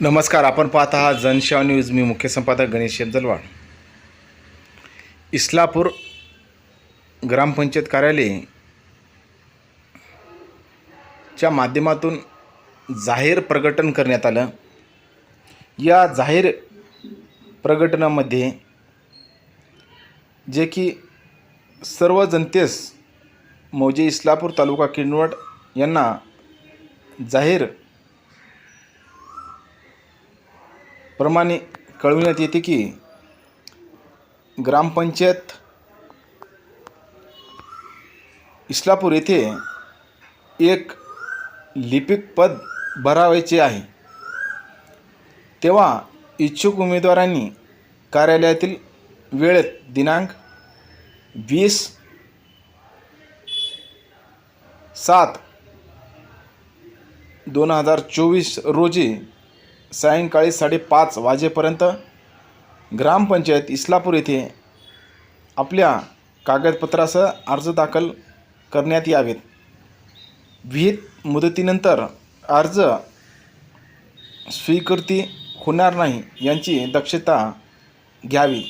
नमस्कार आपण पाहत आहात जनशाव न्यूज. मी मुख्य संपादक गणेश जलवाड इस्लापूर ग्रामपंचायत कार्यालय च्या माध्यमातून जाहीर प्रकटन करण्यात आलं. या जाहीर प्रकटनामध्ये जे की सर्व जनतेस मौजे इस्लापूर तालुका किनवट यांना जाहीर प्रमाणे कळविण्यात येते की ग्रामपंचायत इस्लापूर येथे एक लिपिक पद भरावायचे आहे. तेव्हा इच्छुक उमेदवारांनी कार्यालयातील वेळेत दिनांक वीस सात दोन हजार चोवीस रोजी सायंकाळी साडेपाच वाजेपर्यंत ग्रामपंचायत इस्लापूर येथे आपल्या कागदपत्रासह अर्ज दाखल करण्यात यावेत. विहित मुदतीनंतर अर्ज स्वीकृती होणार नाही यांची दक्षता घ्यावी.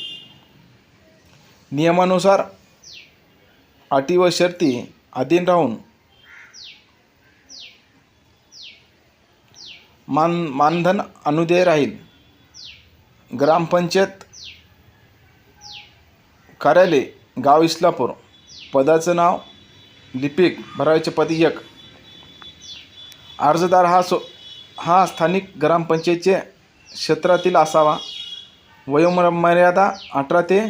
नियमानुसार अटी व शर्ती अधीन राहून मान मानधन अनुदेय राहील. ग्रामपंचायत कार्यालय गाव इस्लापूर. पदाचं नाव लिपिक भरावायचे पद एक. अर्जदार हा सो हा स्थानिक ग्रामपंचायतीचे क्षेत्रातील असावा. वयोमर्यादा अठरा ते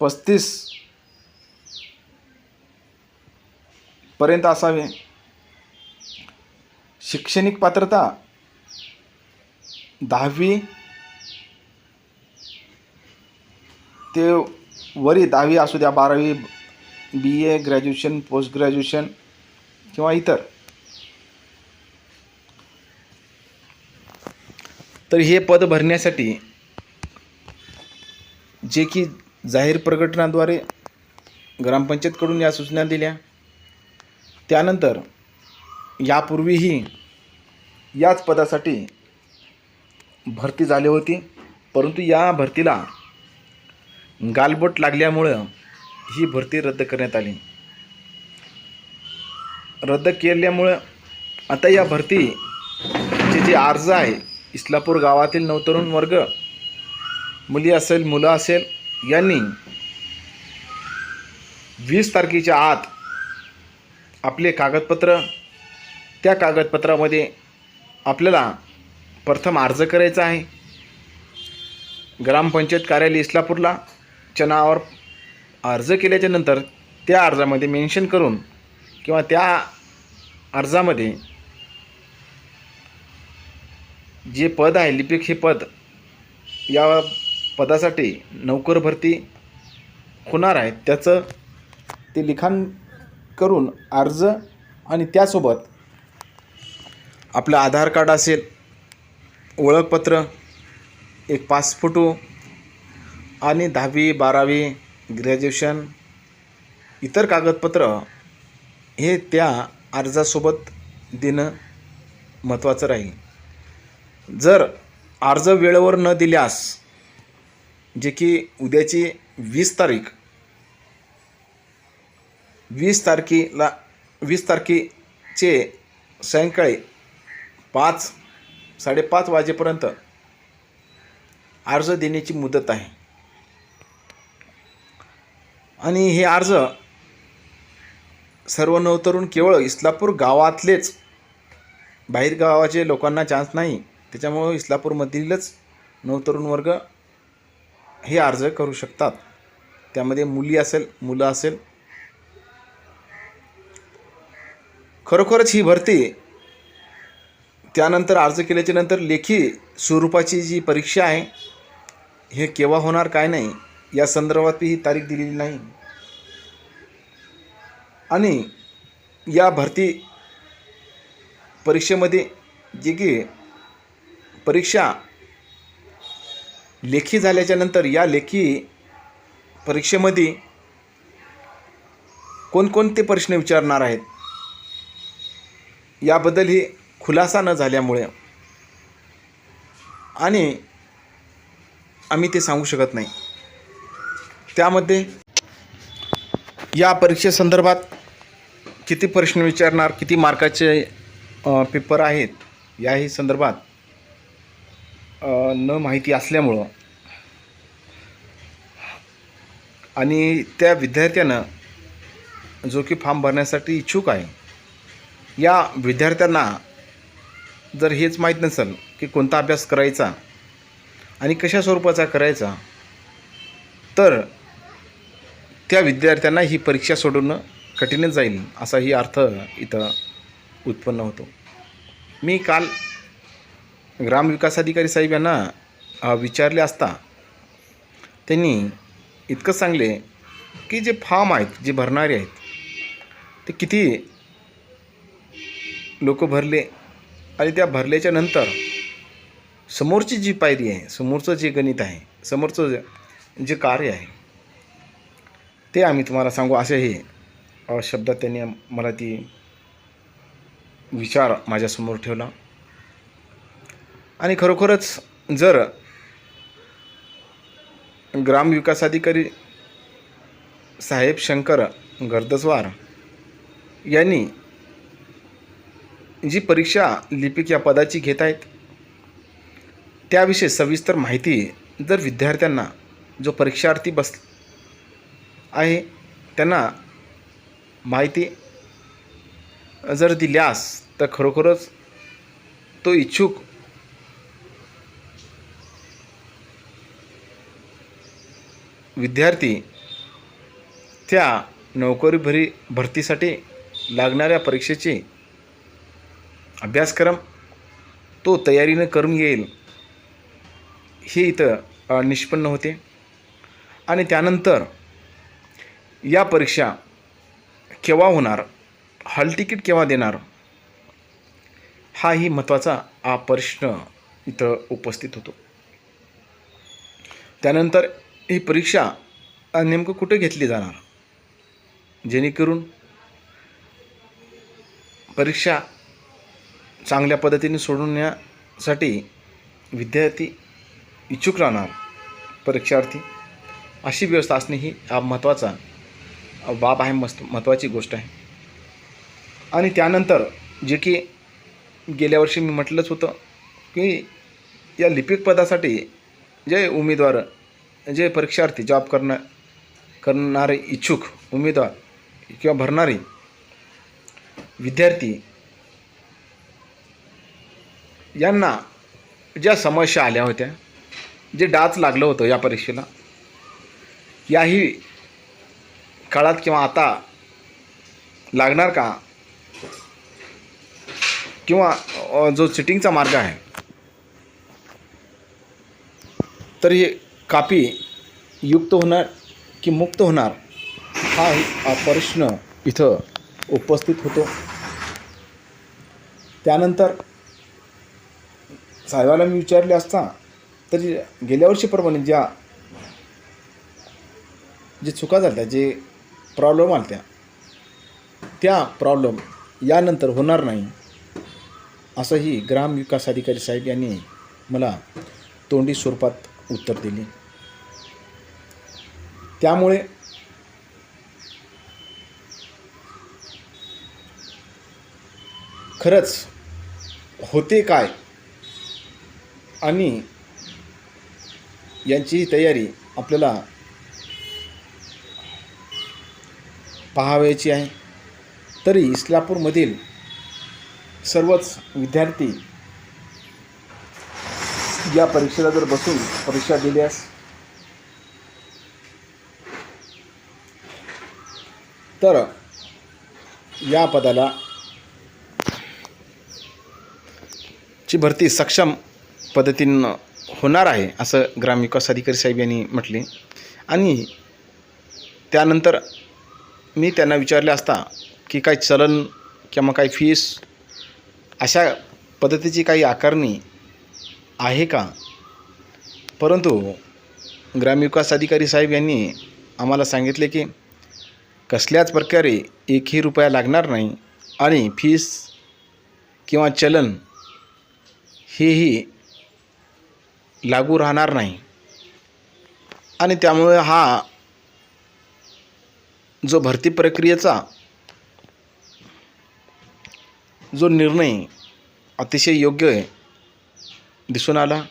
पस्तीस पर्यंत असावे. शैक्षणिक पात्रता दहावी ते वरी दहावी असू द्या बारावी B A graduation post graduation किंवा इतर. तर हे पद भरण्यासाठी जे की जाहीर प्रकटनाद्वारे ग्रामपंचायतकडून या सूचना दिल्या. त्यानंतर यापूर्वीही याच पदासाठी भरती झाली होती. परंतु या भरतीला गालबोट लागल्यामुळं ही भरती रद्द करण्यात आली. रद्द केल्यामुळं आता या भरतीचे जे अर्ज आहे इस्लापूर गावातील नवतरुण वर्ग मुली असेल मुलं असेल यांनी वीस तारखेच्या आत आपले कागदपत्र त्या कागदपत्रामध्ये आपल्याला प्रथम अर्ज करायचा आहे. ग्रामपंचायत कार्यालय इस्लापूरला च्या नावावर अर्ज केल्याच्यानंतर त्या अर्जामध्ये मेन्शन करून किंवा त्या अर्जामध्ये जे पद आहे लिपिक हे पद या पदासाठी नोकर भरती होणार आहे. त्याचं ते लिखाण करून अर्ज आणि त्यासोबत आपलं आधार कार्ड असेल ओळखपत्र एक पाच फोटो आणि दहावी बारावी ग्रॅज्युएशन इतर कागदपत्र हे त्या अर्जासोबत देणं महत्त्वाचं राहील. जर अर्ज वेळेवर न दिल्यास जे की उद्याची वीस तारीख वीस तारखेला वीस तारखेचे सायंकाळी पाच साडेपाच वाजेपर्यंत अर्ज देण्याची मुदत आहे. आणि हे अर्ज सर्व नवतरुण केवळ इस्लापूर गावातलेच बाहेर गावाचे लोकांना चान्स नाही. त्याच्यामुळं इस्लापूरमधीलच नवतरुण वर्ग हे अर्ज करू शकतात. त्यामध्ये मुली असेल मुलं असेल. खरोखरच ही भरती त्यानंतर अर्ज केल्याच्यानंतर लेखी स्वरूपाची जी परीक्षा आहे हे केव्हा होणार काय नाही या संदर्भात ही तारीख दिलेली नाही. आणि या भरती परीक्षेमध्ये जे की परीक्षा लेखी झाल्याच्यानंतर या लेखी परीक्षेमध्ये कोणकोणते प्रश्न विचारणार आहेत याबद्दल ही खुलासा न झाल्यामुळे. आणि आम्ही ते सांगू शकत नाही. त्यामध्ये या परीक्षेसंदर्भात किती प्रश्न विचारणार किती मार्काचे पेपर आहेत याही संदर्भात न माहिती असल्यामुळं आणि त्या विद्यार्थ्यानं जो की फॉर्म भरण्यासाठी इच्छुक आहे या विद्यार्थ्यांना जर हेच माहीत नसेल की कोणता अभ्यास करायचा आणि कशा स्वरूपाचा करायचा तर त्या विद्यार्थ्यांना ही परीक्षा सोडवणं कठीणच जाईल असाही अर्थ इथं उत्पन्न होतो. मी काल ग्रामविकास अधिकारी साहेब यांना विचारले असता त्यांनी इतकं सांगले की जे फॉर्म आहेत जे भरणारे आहेत ते किती लोक भरले आणि त्या भरल्याच्या नंतर समोरची जी पायरी आहे समोरचं जे गणित आहे समोरचं जे- कार्य आहे ते आम्ही तुम्हाला सांगू. असे हे शब्दात त्यांनी मला ती विचार माझ्यासमोर ठेवला. आणि खरोखरच जर ग्रामविकास अधिकारी साहेब शंकर गर्दस्वार यांनी जी परीक्षा लिपिक या पदाची घेत आहेत त्याविषयी सविस्तर माहिती जर विद्यार्थ्यांना जो परीक्षार्थी बस आहे त्यांना माहिती जर दिल्यास तर खरोखरच तो इच्छुक विद्यार्थी त्या नोकरी भरी भरतीसाठी लागणाऱ्या परीक्षेची अभ्यासक्रम तो तयारीनं करून येईल. हे इथं निष्पन्न होते. आणि त्यानंतर या परीक्षा केव्हा होणार? हॉल तिकीट केव्हा देणार? हाही महत्त्वाचा हा प्रश्न इथं उपस्थित होतो. त्यानंतर ही परीक्षा नेमकं कुठं घेतली जाणार? जेणेकरून परीक्षा चांगल्या पद्धतीने सोडवण्यासाठी विद्यार्थी इच्छुक राहणार परीक्षार्थी. अशी व्यवस्था असणे ही हा महत्त्वाचा बाब आहे मस्त महत्त्वाची गोष्ट आहे. आणि त्यानंतर जे की गेल्या वर्षी मी म्हटलंच होतं की या लिपिक पदासाठी जे उमेदवार जे परीक्षार्थी जॉब करणं करणारे इच्छुक उमेदवार किंवा भरणारे विद्यार्थी यांना ज्या समस्या आल्या होत्या जे डाच लागलं होतं या परीक्षेला याही काळात किंवा आता लागणार का? किंवा जो सिटिंगचा मार्ग आहे तर हे कापी युक्त होणार की मुक्त होणार हा प्रश्न इथं उपस्थित होतो. त्यानंतर साहेबाला मी विचारले असता तरी गेल्या वर्षीप्रमाणे ज्या जे चुका झाल्या जे प्रॉब्लेम आल्या त्या प्रॉब्लेम यानंतर होणार नाही असंही ग्रामविकास अधिकारी साहेब यांनी मला तोंडी स्वरूपात उत्तर दिले. त्यामुळे खरंच होते काय? आणि यांची तयारी आपल्याला पाहावयाची आहे. तरी इस्लापूरमधील सर्वच विद्यार्थी या परीक्षेला जर बसून परीक्षा दिल्यास तर या पदाला ची भरती सक्षम पद्धतीनं होणार आहे असं ग्रामविकास अधिकारी साहेब यांनी म्हटले. आणि त्यानंतर मी त्यांना विचारले असता की काय चलन किंवा काही फीस अशा पद्धतीची काही आकारणी आहे का? परंतु ग्रामविकास अधिकारी साहेब यांनी आम्हाला सांगितले की कसल्याच प्रकारे एकही रुपया लागणार नाही आणि फीस किंवा चलन हेही लागू राहणार नाही. आणि त्यामुळे हा जो भरती प्रक्रियेचा जो निर्णय अतिशय योग्य आहे दिसून आला.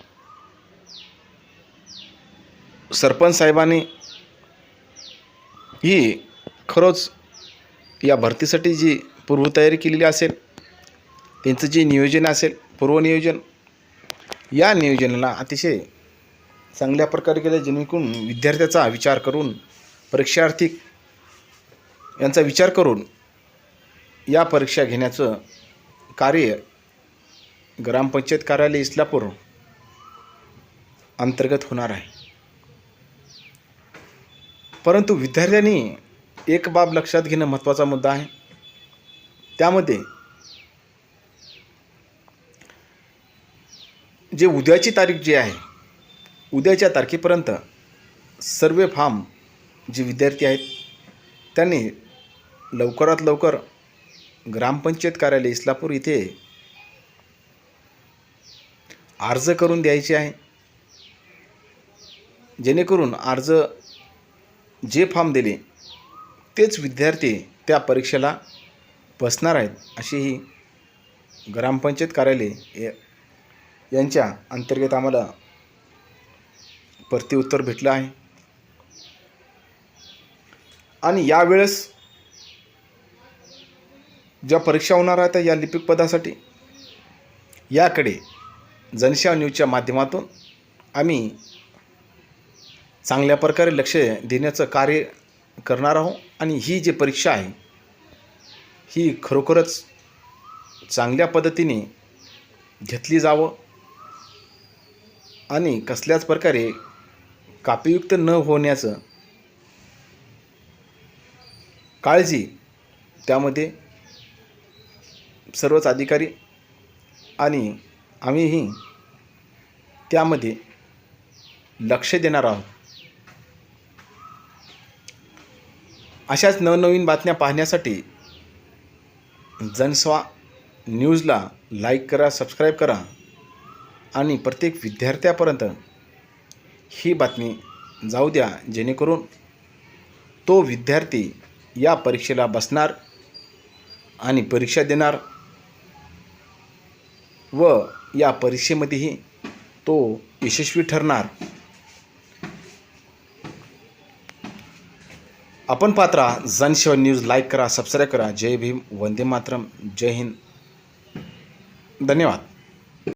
सरपंच साहेबांनी ही खरंच या भरतीसाठी जी पूर्वतयारी केलेली असेल त्यांचं जे नियोजन असेल पूर्वनियोजन या नियोजनाला अतिशय चांगल्या प्रकारे केलं जेणेकरून विद्यार्थ्याचा विचार करून परीक्षार्थी यांचा विचार करून या परीक्षा घेण्याचं कार्य ग्रामपंचायत कार्यालय इस्लापूर अंतर्गत होणार आहे. परंतु विद्यार्थ्यांनी एक बाब लक्षात घेणं महत्त्वाचा मुद्दा आहे. त्यामध्ये जे उद्याची तारीख जी आहे उद्याच्या तारखेपर्यंत सर्व फार्म जे विद्यार्थी आहेत त्यांनी लवकरात लवकर ग्रामपंचायत कार्यालय इस्लापूर इथे अर्ज करून द्यायचे आहे. जेणेकरून अर्ज जे फॉर्म दिले तेच विद्यार्थी त्या परीक्षेला बसणार आहेत अशी ही ग्रामपंचायत कार्यालय यांच्या अंतर्गत आम्हाला परती भेटलं आहे. आणि यावेळेस ज्या परीक्षा होणार आहेत या लिपिक पदासाठी याकडे जनशा न्यूजच्या माध्यमातून आम्ही चांगल्या प्रकारे लक्ष देण्याचं कार्य करणार आहोत. आणि ही जी परीक्षा आहे ही खरोखरच चांगल्या पद्धतीने घेतली जावं. आणि कसल्याच प्रकारे कापीयुक्त न होण्याचं काळजी त्यामध्ये सर्वच अधिकारी आणि आम्हीही त्यामध्ये लक्ष देणार आहोत. अशाच नवनवीन बातम्या पाहण्यासाठी जनस्वा न्यूजला लाईक करा सबस्क्राईब करा. आणि प्रत्येक विद्यार्थ्यापर्यंत ही बातमी जाऊ द्या जेणेकरून तो विद्यार्थी या परीक्षेला बसणार आणि परीक्षा देणार व या परीक्षेमध्येही तो यशस्वी ठरणार. आपण पात्रा जनसेवा न्यूज लाईक करा सबस्क्राईब करा. जय भीम वंदे मातरम. जय हिंद. धन्यवाद.